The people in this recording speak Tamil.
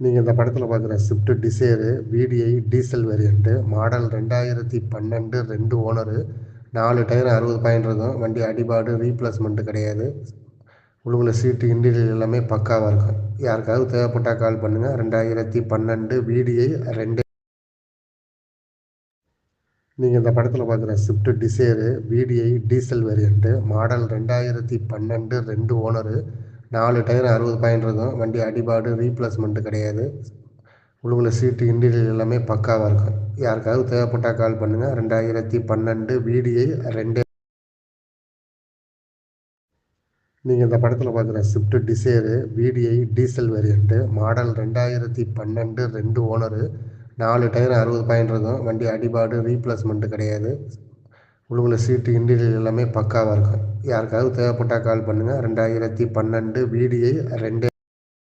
நீங்கள் இந்த படத்தில் பார்க்குற Swift Dzire VDI diesel variant model ரெண்டாயிரத்தி பன்னெண்டு ரெண்டு ஓனரு நாலு டயர் அறுபது பாயிண்ட் இருக்கும். வண்டி அடிபாடு ரீப்ளேஸ்மெண்ட்டு கிடையாது. உள்ள சீட்டு இன்டீரியர் எல்லாமே பக்காவாக இருக்கும். யாருக்காவது தேவைப்பட்டால் கால் பண்ணுங்கள் ரெண்டாயிரத்தி பன்னெண்டு விடிஐ ரெண்டு. நீங்கள் இந்த படத்தில் பார்க்குற Swift Dzire VDI diesel variant model ரெண்டாயிரத்தி பன்னெண்டு ரெண்டு ஓனரு நாலு டயர் அறுபது பாயிண்ட் இருக்கும். வண்டி அடிபாடு ரீப்ளேஸ்மெண்ட்டு கிடையாது. உள்ள சீட்டு இன்டீரியர் எல்லாமே பக்காவாக இருக்கும். யாருக்காவது தேவைப்பட்டால் கால் பண்ணுங்கள் ரெண்டாயிரத்தி பன்னெண்டு விடிஐ ரெண்டு நீங்கள் இந்த படத்தில் பார்க்குற Swift Dzire VDI diesel variant model ரெண்டாயிரத்தி பன்னெண்டு ரெண்டு ஓனரு நாலு டயர் அறுபது பாயிண்ட் இருக்கும். வண்டி அடிபாடு ரீப்ளேஸ்மெண்ட்டு கிடையாது. உள்ள சீட்டு இன்டீரியர் எல்லாமே பக்காவாக இருக்கும். யாருக்காவது தேவைப்பட்டால் கால் பண்ணுங்கள் ரெண்டாயிரத்தி பன்னெண்டு விடிஐ ரெண்டு